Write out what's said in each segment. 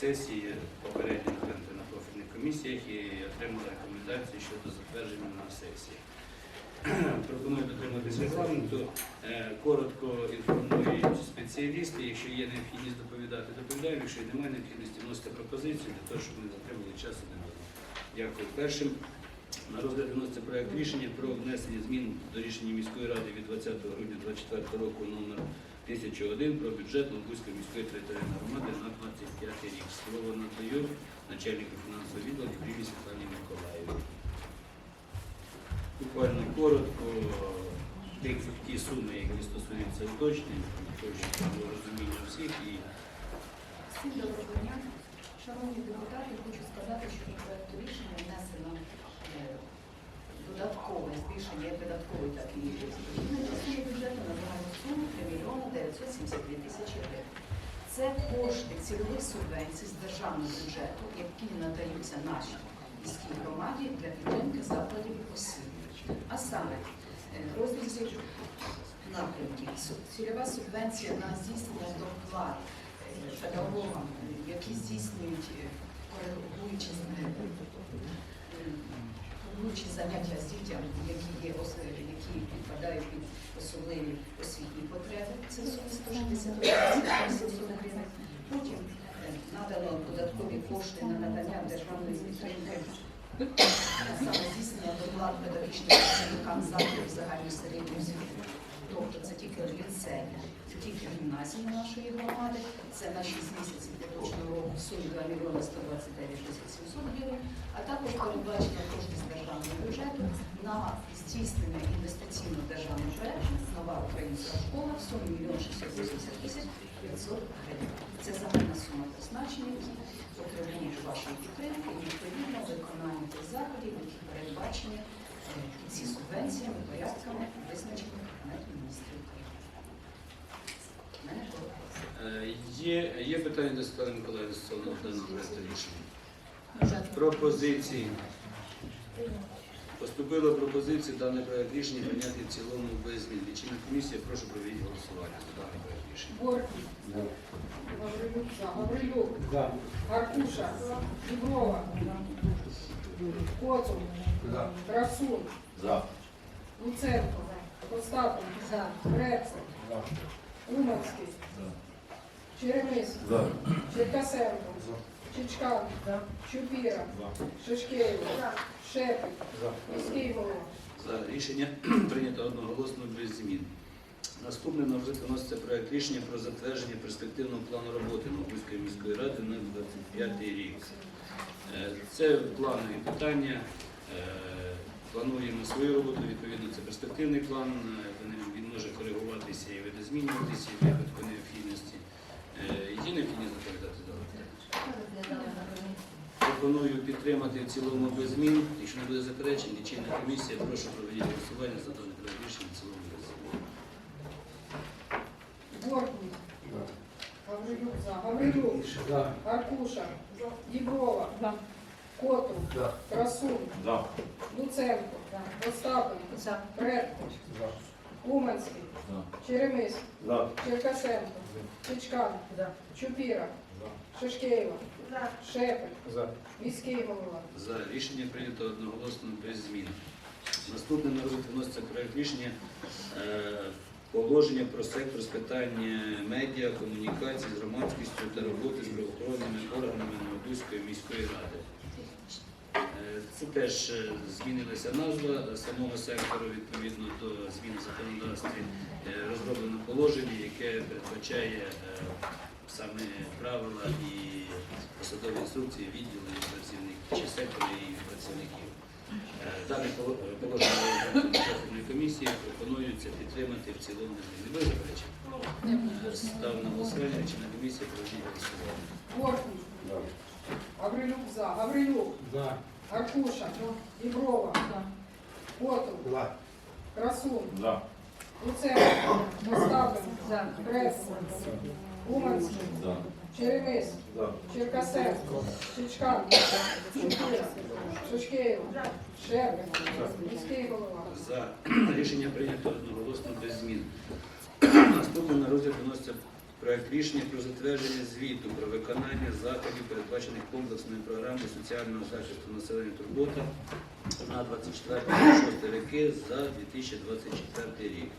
сесії попередньо розглянути на профільних комісіях і отримали рекомендації щодо затвердження на сесії. Пропоную дотриматися регламенту. Е, Коротко інформують спеціалісти. Якщо є необхідність доповідати, доповідаємо. Якщо немає необхідності, вносити пропозицію для того, щоб ми затримали час один одного. Дякую. Першим на розгляд виноситься проект рішення про внесення змін до рішення міської ради від 20 грудня 2024 року номер 1001 про бюджет Луганської міської територіальної громади на 25 рік. Слово надаю начальнику фінансового відділу Юрії Світлані Миколаївні. Буквально коротко, ті, суми, які стосуються уточнень, було розуміння всіх і Всім доброго дня. Шановні депутати, хочу сказати, що до проекту рішення внесено е, додаткове збільшення видаткової, так і частини бюджету на загальну суму 3 мільйони 972 тисячі гривень. Це кошти цільових субвенцій з державного бюджету, які надаються нашій міській громаді для підтримки закладів освіти. А саме е, в напрямків цільова субвенція на здійснення доплат е, педагогам, які здійснюють е, коригуючі коригуючі заняття з дітьми, які є які підпадають під особливі освітні потреби. Це сума 160 гривень. Потім надано додаткові кошти на надання державної підтримки саме здійснення доплат педагогічним працівникам закладів загальної середньої освіти. Тобто це тільки ліцей, це тільки гімназії нашої громади, це на 6 місяців поточного року в сумі 2 мільйони 129 тисяч 700 гривень, а також передбачено кошти з державного бюджету на здійснення інвестиційного державного проекту «Нова українська школа» в сумі 1 680 тисяч 500 гривень. Це загальна сума призначення, які потребують вашої підтримки і відповідно виконання тих заходів, які передбачені е, ці субвенціями, порядками, визначеними Кабінетом міністрів України. У мене коротко. Е, Є, є питання до Світлани Миколаївни стосовно даного проекту рішення? Пропозиції. Поступила пропозиція даний проект рішення прийняти в цілому без змін. Лічильна комісія, прошу проведіть голосування за даний проект рішення. Горький. Гаврилюк за. Гаврилюк. Аркуша. Діброва. Котов. Красун. Луценко. Остапенко. Грецик. Уманський. Черемис. Черкасенко. Чичкан. Чупіра. Шишкеєв. Шепик. Міський голова. За рішення прийнято одноголосно без змін. Наступне на розгляд виноситься проект рішення про затвердження перспективного плану роботи Новгузької міської ради на 25 рік. Е, Це планові питання. Е, Плануємо свою роботу, відповідно, це перспективний план. Може коригуватися і видозмінюватися в випадку необхідності. Е, Є необхідність доповідати далі? Пропоную підтримати в цілому без змін. Якщо не буде заперечень, лічильна комісія, прошу проведіть голосування за дане рішення в цілому без змін. Горький. Гаврилюк за. Гаврилюк. Аркуша. Діброва. Котов. Красун. Луценко. Остапенко. Беркут. Уманський. Черемис. Черкасенко. Чичкан. Чупіра. Шишкеєва. Шепель. Міський голова. За рішення прийнято одноголосно без змін. Наступне на розгляд вноситься проект рішення е, положення про сектор з питань медіа, комунікацій з громадськістю та роботи з правоохоронними органами Новодузької міської ради. Це теж е, змінилася назва самого сектору відповідно до змін в законодавстві. Е, Розроблено положення, яке передбачає е, саме правила і посадові інструкції відділу і працівників чи сектору і працівників. Дане положення профільної комісії пропонується підтримати в цілому зміни. Ви? Е, Став на голосування, чи на комісії проведіть голосування. Гаврилюк за. Гаврилюк. Аркуша. Діброва. Котов. Красун. Луценко. Остапенко. Беркут. Уманський. Черемис. Черкасенко. Чичкан. Шишкеєва. Шепель. Міський голова. За рішення прийнято одноголосно без змін. Наступне на розгляд виноситься Проект рішення про затвердження звіту про виконання заходів, передбачених комплексною програмою соціального захисту населення турбота на 24-26 роки за 2024 рік.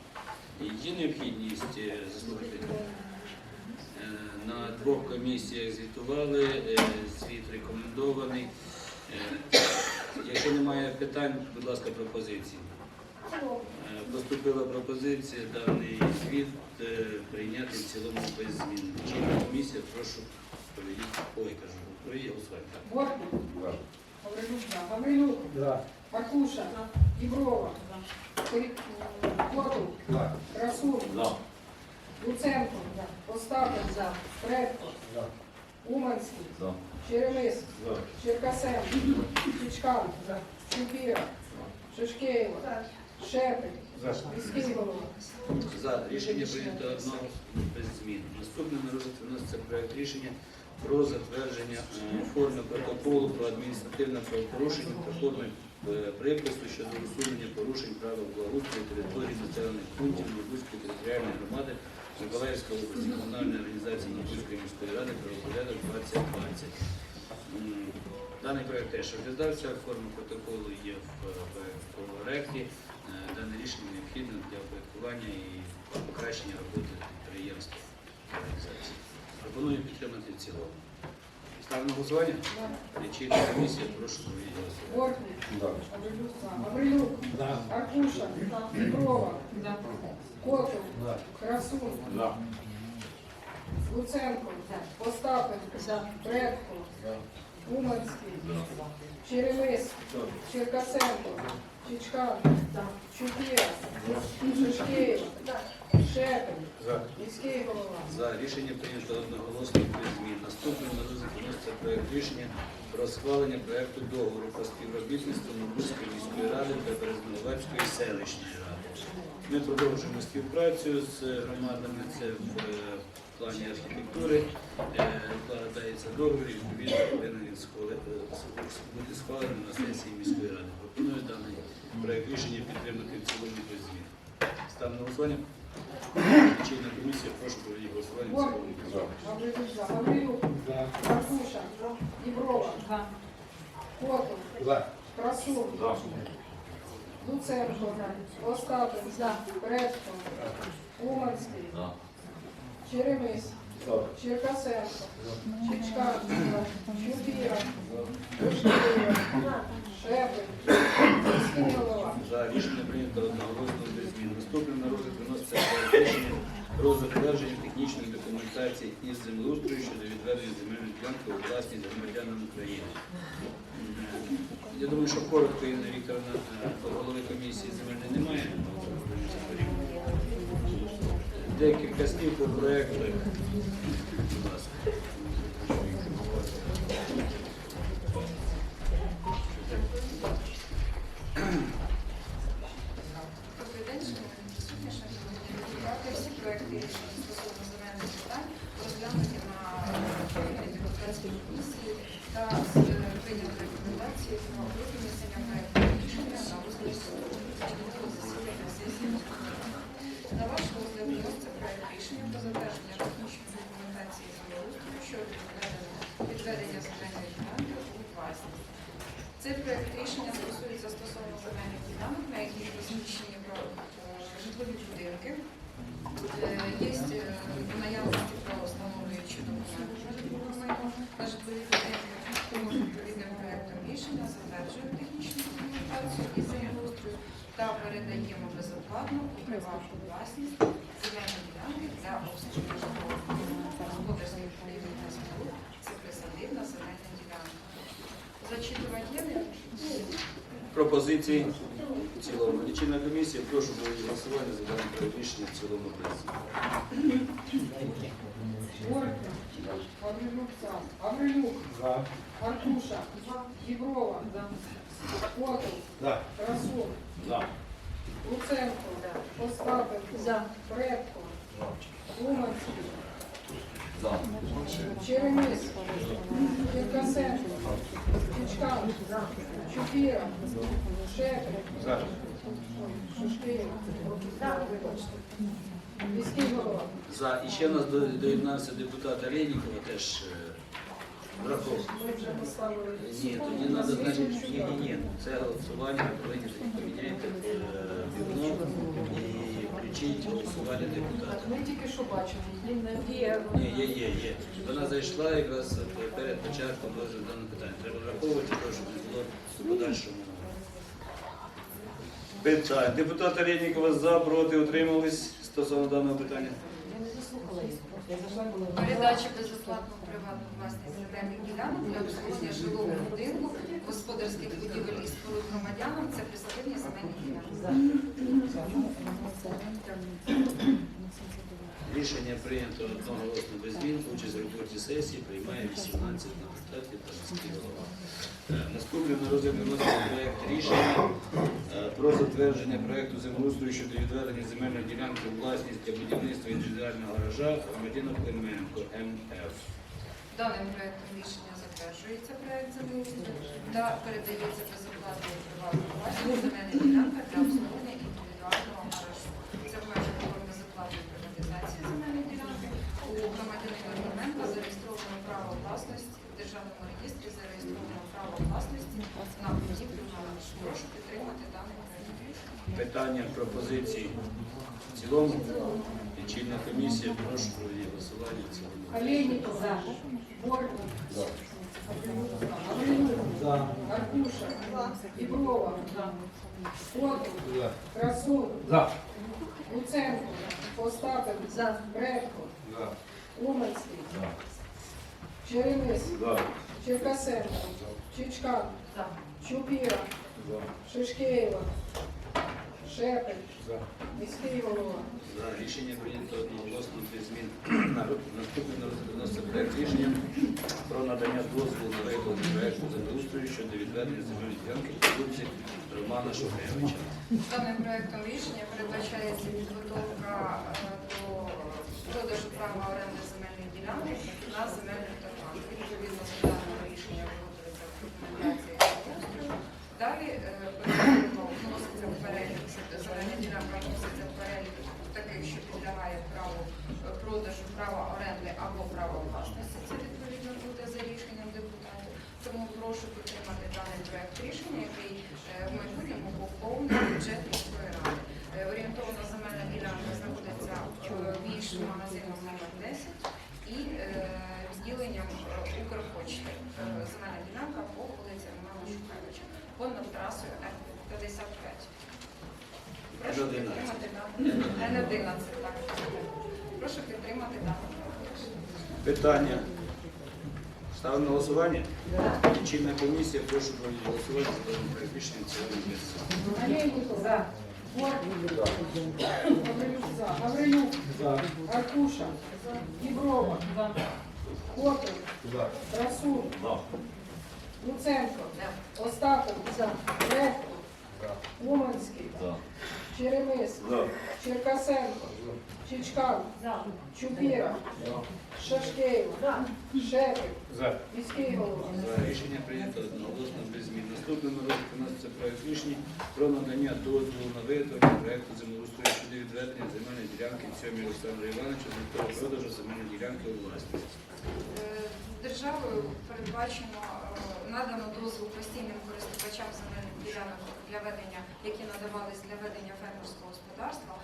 Є необхідність е, заслухати Е, на двох комісіях звітували, е, звіт рекомендований. Якщо немає питань, будь ласка, пропозиції. Поступила пропозиція даний звіт е, прийняти в цілому без змін. Чинна комісія, прошу проведіть. Ой, кажу, проведіть голосування. Бортник. Гаврилюк. Гаврилюк. Аркуша. Діброва. Кирик- Котов. Красун. Луценко. Остапов. Предко. Уманський. Черемис. Черкасенко. Чичкан. Чупіра. Шишкеєва. Шепель. За рішення прийнято одного без змін. Наступне на розгляд виноситься проект рішення про затвердження е, форми протоколу про адміністративне правопорушення та форми е, припису щодо усунення порушень правил благоустрою території населених пунктів Новбузької територіальної громади Миколаївської області комунальної організації Новбузької міської ради правопорядок 2020. Даний проект теж розглядався, форма протоколу є в е, проекті. Е, Дане рішення необхідне для упорядкування і покращення роботи підприємств та організацій. Пропоную підтримати в цілому. Ставимо на голосування? Лічильна комісія, прошу провести голосування. Бортник. Гаврилюк. Гаврилюк. Аркуша. Діброва. Котов. Красун. Луценко. Остапенко. Предко. Уманський. Черемис. Черкасенко. Шепель. Міський голова. За рішення прийнято одноголосно без змін. Наступним на розгляд вноситься проект рішення про схвалення проекту договору про співробітництво Новбузької міської ради та Березноградської селищної ради. Ми продовжуємо співпрацю з громадами. Це в е, плані архітектури. Е, Вкладається договір, і відповідно повинен е, бути схвалений на сесії міської ради. Пропоную даний проект рішення підтримати в цілому без змін. Ставимо на голосування. Чинна комісія, прошу проведіть голосування. в цілому. Гаврилюк. Луценко. Остапенко. Предко. Уманський. Черемис. Черкасенко. Чичкан. Чупіра. Шишкеєва. За рішення прийнято одноголосно без змін. Наступним на розгляд виноситься рішення про затвердження технічної документації із землеустрою щодо відведення земельної ділянки у власність громадянам України. Я думаю, що коротко Інна Вікторовна, е, голови комісії земельної немає. Декілька слів по проекту. Будь ласка. Добрий день, шановні присутні, шановні депутати. Всі проекти рішень стосовно земельних питань розглянуті на профільній депутатській комісії та е, прийняли рекомендації про винесення проекту рішення на розгляд чергового засідання сесії міської ради. На ваш розгляд вноситься проект рішення про затвердження технічної документації землеустрою щодо відведення відведення земельної ділянки у власність. Цей проект рішення стосується стосовно земельних ділянок, на яких розміщені про е, житлові будинки. Е, Є е, в наявності про встановлюючи документи на житлове майно на житлові будинки. Тому відповідним проектом рішення затверджуємо технічну документацію із землеустрою та передаємо безоплатно у приватну власність земельні ділянки для обслуговування господарських будівель та споруд. Це присадибна земельна ділянка. Зачитувати є необхідність? Пропозиції в цілому. Лічильна комісія, прошу голосування за проект рішення в цілому пресі. За. Гаврилюк. Аркуша. Котов. Красун. Луценко. Остапенко. Предко. Уманський. Черемис. Черкасенко. Чупіра. Міський голова. За. І ще у нас доєднався депутат Олейникова теж е, враховано. Ні, тоді треба, значить, ні, ні, ні. Це голосування ви повинні тоді поміняти е, і включіть голосування депутата. Ми тільки що бачили. Не є. Ні, є, є, є. Вона зайшла якраз перед початком розгляду даного питання. Треба враховувати, щоб не було в подальшому. Питання. Депутат Олейникова за, проти, утримались стосовно даного питання. Я не заслухала їх. Я зайшла, коли Передача безоплатно в приватну власність земельних ділянок для обслуговування жилого будинку, господарських будівель і споруд громадянам це присадибні земельні ділянки. Рішення прийнято одноголосно без змін. Участь в роботі сесії приймає 18 депутатів та міський голова. Е, Наступний на розгляд виноситься проєкт рішення е, про затвердження проєкту землеустрою щодо відведення земельної ділянки у власність для будівництва індивідуального гаража громадянину Клименко МФ. Даним проектом рішення затверджується проект землеустрою та передається безоплатно у приватну власність земельна ділянка для обслуговування індивідуального гаражу. Це в межах форм безоплатної приватизації земельної ділянки. У громадянина Клименка зареєстровано право власності в державному реєстрі зареєстровано право власності на будівлю гаражу. Прошу підтримати даний проект. Питання, пропозиції в цілому. Лічильна комісія, прошу провести голосування в цілому. Олейников. За. Бортник. За. Гаврилюк. Аркуша. Діброва. Котов. Красун. Луценко. Остапов. Бредко. Уманський. Черемис. Черкасенко. Чичкан. Чупіра. Шишкеєва. Шепель. Міський голова. За рішення прийнято одноголосно без змін. Наступний на проект рішення про надання дозволу на виконання проекту землеустрою щодо відведення земельної ділянки по вулиці Романа Шухевича. Даним проектом рішення передбачається підготовка е, до продажу права оренди земельних ділянок на земельних торгах. Відповідно до даного рішення виготовиться документація землеустрою. Далі е, передбачено вноситься в перелік земельна ділянка вноситься в перелік таких, що підлягає праву е, продажу права оренди або права власності. Це відповідно буде за рішенням депутатів. Тому прошу підтримати даний проект рішення, який е, в майбутньому поповнює бюджет міської ради. Е, Орієнтовна земельна ділянка знаходиться е, між магазином номер 10 і е, відділенням е, Укрпочти. Е, Земельна ділянка по вулиці Романа Шухевича понад трасою Р-55. Прошу Н11. підтримати даний Н11, так. Прошу підтримати рішення. Питання. Ставимо на голосування? Лічильна комісія, прошу голосування за рішення в цілому без змін. За. Гаврилюк. За. Гаврилюк. Аркуша. Діброва. Котов. Красун. Луценко. Остапов. Бредко. Уманський. Черемис. Черкасенко. Чичкан. Чупіра. Шашкеєва. Шепель. Міський голова. Рішення прийнято одноголосно без змін. Наступним на розгляд вноситься проект рішення про надання дозволу на виготовлення проекту землеустрою щодо відведення земельної ділянки Цьомі Олександру Івановичу з метою продажу земельної ділянки у власність. Е, Державою передбачено е, надано дозвіл постійним користувачам земельних ділянок для ведення, які надавались для ведення фермерського господарства, е,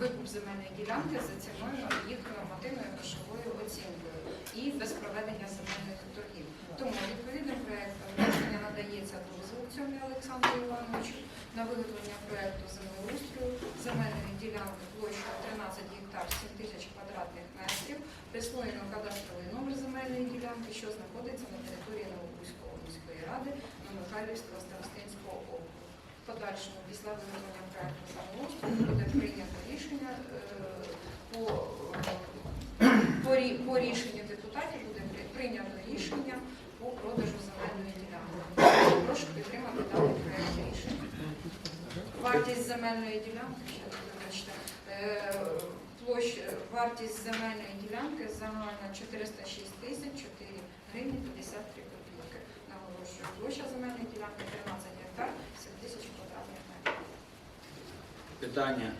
викуп земельної ділянки за ціною їх нормативною грошовою оцінкою і без проведення земельних торгів. Тому відповідним проектом рішення надається дозвіл цьому Олександру Івановичу на виготовлення проекту землеустрою земельної ділянки площею 13 гектар 7 тисяч квадратних метрів, присвоєно кадастровий номер земельної ділянки, що знаходиться на ради Михайлівського старостинського округу. Подальшому після виготовлення проекту землеустрою буде прийнято рішення е, по, по, по рішенню депутатів буде прийнято рішення по продажу земельної ділянки. Прошу підтримати даний проект рішення. Вартість земельної ділянки, ще вибачте, е, площа, вартість земельної ділянки загальна 406 тисяч 4 гривні 53 копійки. Наголошую, площа земельної ділянки 13 гектар 7 тисяч квадратних метрів. Питання,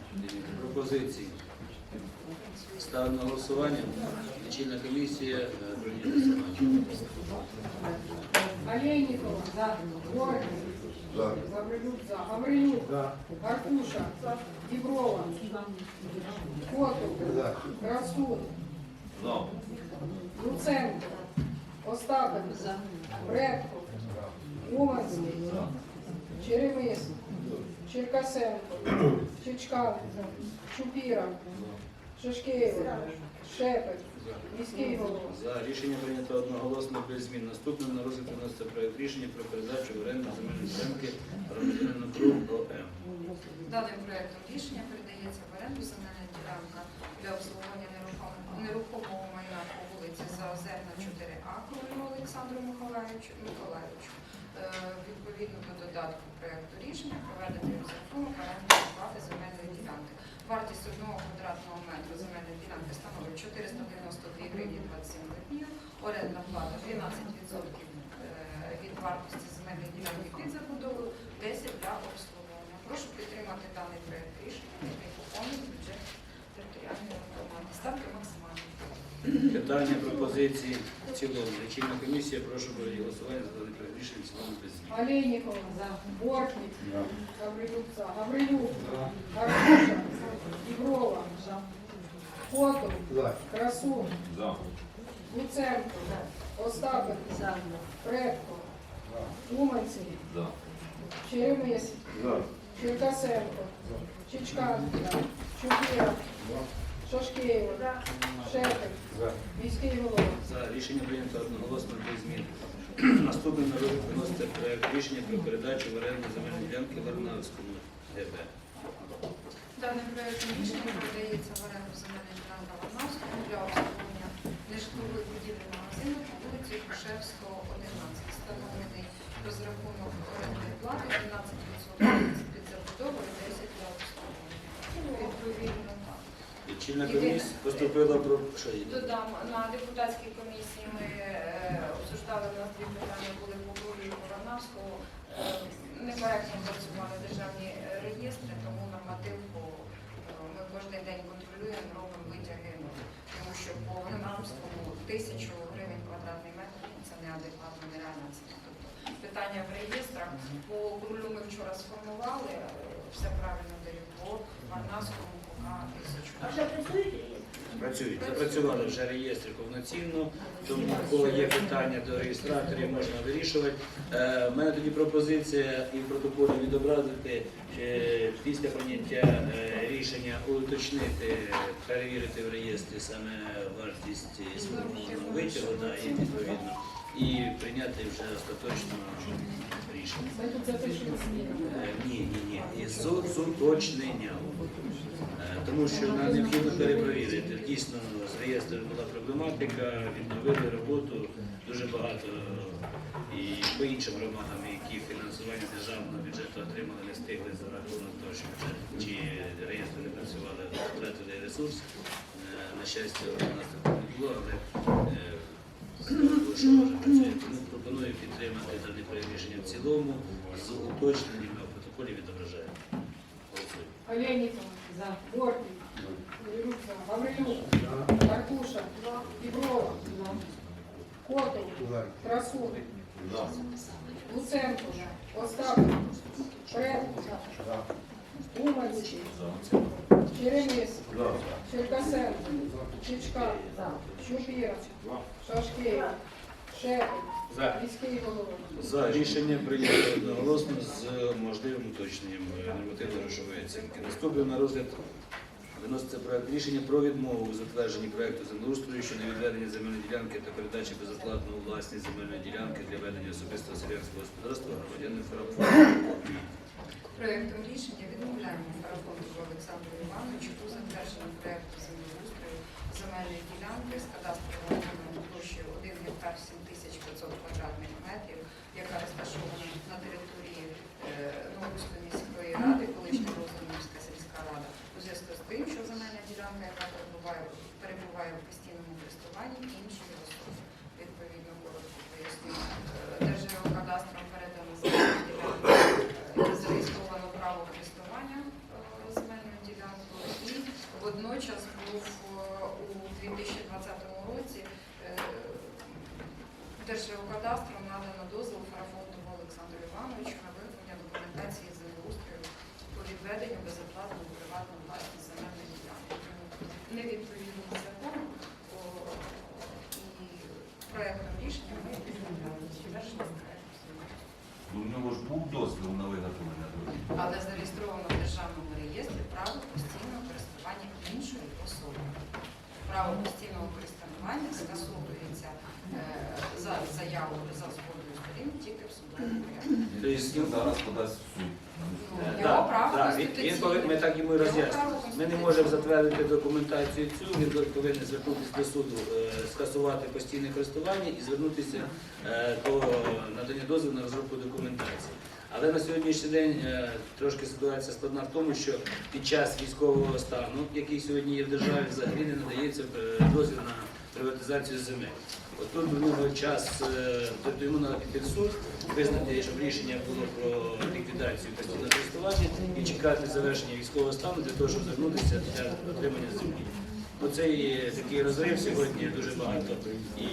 пропозиції. Ставимо на голосування. Лічильна комісія е, Броніна Семенович. Олейникова. За. Гаврилюк за. Гаврилюк. Аркуша. Діброва. Котов. Красун. Луценко. Остапенко. Бредко. Уманський. Черемис. Черкасенко. Чичкан. Чупіра. Шишкеєва. Шепет. Міський голова. За рішення прийнято одноголосно без змін. Наступним на розгляд виноситься проект рішення про передачу в оренду земельної ділянки громадянину Круг ОМ. Даним проектом рішення передається в оренду земельна ділянка для обслуговування нерухомого, нерухомого майна по вулиці Заозерна 4А Ковалю Олександру Миколаївичу. Миколаївичу. Е, Відповідно до додатку проекту рішення проведено розрахунок орендної плати земельної ділянки. Вартість одного квадратного метру земельної ділянки становить 492 гривні 27 гривень. Орендна плата 12% е, від вартості земельної ділянки під забудовою, 10 для обслуговування. Прошу підтримати даний проект рішення, який поповнить бюджет територіальної громади. Питання, пропозиції в цілому. Лічильна комісія, прошу голосування за рішення в цілому без змін. Олейникова. За. Бортник. Гаврилюк за. Гаврилюк. Аркуша. Діброва. Котов. Красун. Луценко. Остапенко. Предко. Уманцев. Черемис. Черкасенко. Чичкан. Чупіра. Шашкеєва. Шепет. Міський голова. За рішення прийнято одноголосно без змін. Наступний на розгляд виноситься проект рішення про передачу в оренду земельної ділянки Варнавському ГБ. Даним проектом рішення передається в оренду земельна ділянка Варнавського для обслуговування нежитлової будівлі магазину по вулиці Грушевського, 11. Встановлений розрахунок орендної плати 12% під забудовою, 10 для обслуговування. Відповідно, так. Лічильна комісія поступила про що є? Додам, на депутатській комісії ми е, обсуждали, у нас дві питання були по Крулі і по Варнавського. Е, Некоректно працювали державні реєстри, тому нормативку е, ми кожен день контролюємо, робимо витяги, ну, тому що по Варнавському тисячу гривень квадратний метр ну, це неадекватно, нереальна ціна. Тобто питання в реєстрах. По Крулю ми вчора сформували, е, все правильно даю, по Варнавському поки тисячу. Працюють. Запрацювали вже реєстри повноцінно, тому у кого є питання до реєстраторів, можна вирішувати. Е, У мене тоді пропозиція і в протоколі відобразити е, після прийняття е, рішення уточнити, перевірити в реєстрі саме вартість сформованого витягу да, і відповідно, і прийняти вже остаточно рішення. Е, Ні, ні, ні. І. Е, Тому що нам необхідно перепровірити. Дійсно, з реєстром була проблематика, відновили роботу дуже багато і по іншим громадам, які фінансування державного бюджету отримали, не встигли за рахунок того, що чи реєстри не працювали, втратили ресурс. Е, На щастя, у нас такого не було, але що може працює. Тому пропоную підтримати дане проект в цілому з уточненнями в протоколі відображаємо. Олейникова. За. Бортник. Гаврилюк за. Гаврилюк. Аркуша. Діброва. Котов. Красун. Луценко. Остапенко. Предко. Уманський. Черемис. Черкасенко. Чичкан. Чупіра. Шашкеєва. Міський голова. За рішення прийнято одноголосно з можливим уточненням нормативно-грошової оцінки. Наступний на розгляд виноситься проект рішення про відмову у затвердженні проекту землеустрою щодо відведення земельної ділянки та передачі безоплатно у власність земельної ділянки для ведення особистого селянського господарства громадянину Фарабу. Проектом рішення відмовляємо Фарабонку Олександру Івановичу у затвердженні проекту землеустрою земельної ділянки з кадастровим номером площею 1 гектар 7500 квадратних метрів, яка розташована на території е, Новоруської міської ради, колишня Розумівська сільська рада, у зв'язку з тим, що земельна ділянка, яка перебуває, перебуває в постійному користуванні іншої особи. Відповідно, коротко поясню. Е, Держгеокадастром передано земельну ділянку е, зареєстровано право користування е, земельною ділянкою і водночас був е, Геокадастру надано дозвіл Фарафонтову Олександру Івановичу на виправлення документації землеустрою по відведенню безоплатного приватного власність земельної ділянки. Тому Не відповідно до закону о, і проектом рішення ми відмовляємо підтвердження проекту. Ну, У нього ж був дозвіл на виготовлення дорожнього. але зареєстровано в державному реєстрі право постійного користування іншої особи. Право постійного користування скасовується е, за заявою за згодою сторін тільки в судовому порядку. Тобто, Він зараз подасть в суд. Е, Право він- повинен- Ми так йому і Ми не можемо затвердити документацію цю, він повинен звернутися до суду, е, скасувати постійне користування і звернутися е, до надання дозволу на розробку документації. Але на сьогоднішній день е, трошки ситуація складна в тому, що під час військового стану, який сьогодні є в державі, взагалі не надається е, дозвіл на приватизацію земель. Тут нього час, е, тобто йому треба піти в суд, визнати, щоб рішення було про ліквідацію постійного користування і чекати завершення військового стану для того, щоб звернутися для отримання землі. Оцей такий розрив сьогодні дуже багато і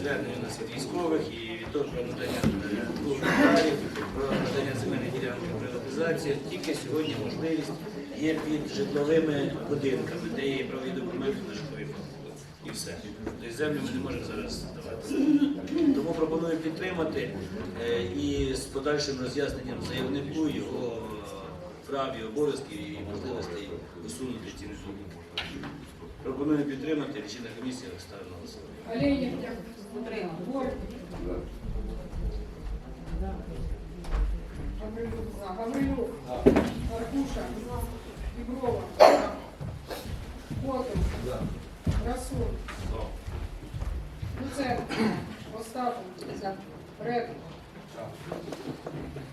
звернень у нас від військових, і від того про надання е, гектарів, про надання земельної ділянки приватизації. Тільки сьогодні можливість є під житловими будинками, де є правові документи на житлові фонди. І все. Тобто землю ми не можемо зараз давати. Тому пропоную підтримати е, і з подальшим роз'ясненням заявнику його прав і обов'язків і можливостей усунути ці недоліки. Пропоную підтримати лічильна комісія ставить на голосування. Гаврилюк. Аркуша. Діброва. Котов. Красун. Луценко. Остапов. Реп.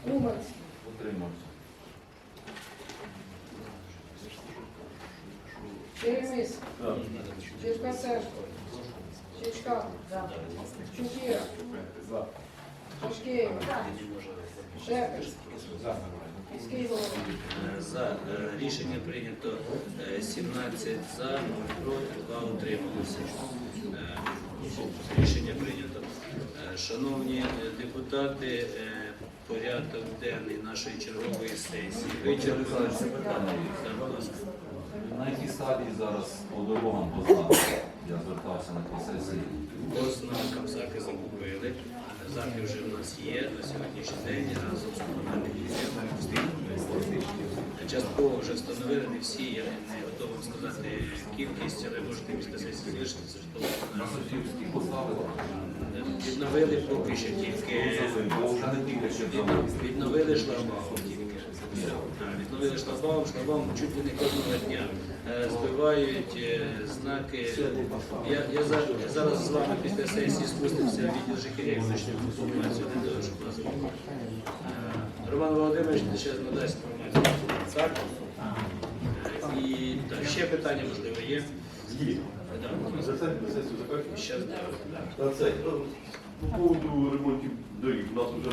Умець. Утримався. Черемис. Черкасенко. Чечка. Чупира. Шашкеєва. Шепер. Е, За е, рішення прийнято е, 17 за, 0 проти, 2 утрималися. Е, Рішення прийнято. Е, Шановні е, депутати, е, порядок денний нашої чергової сесії. Вичерпали. питання є. Так, будь ласка. На якій стадії зараз по дорогам по? Я звертався на тій сесії. По знакам заки закупили. Заки вже в нас є на сьогоднішній день разом з комунальним підприємством. Частково вже встановили, не всі, я не готовий сказати кількість, але можете після сесії залишитися, відновили поки що тільки відновили. Так, Відновили шлагбаум, шлагбаум чуть ли не кожного дня е, збивають е, знаки. Я, я, я зараз з вами після сесії спустився в відділ ЖКР, уточню інформацію для того, щоб вас. Е, Роман Володимирович ще надасть інформацію. Так? Е, І так, ще питання можливо є? Є. Так. За це сесію закінчимо. Щас, да, да. На це, е, по поводу ремонтів доріг, у нас вже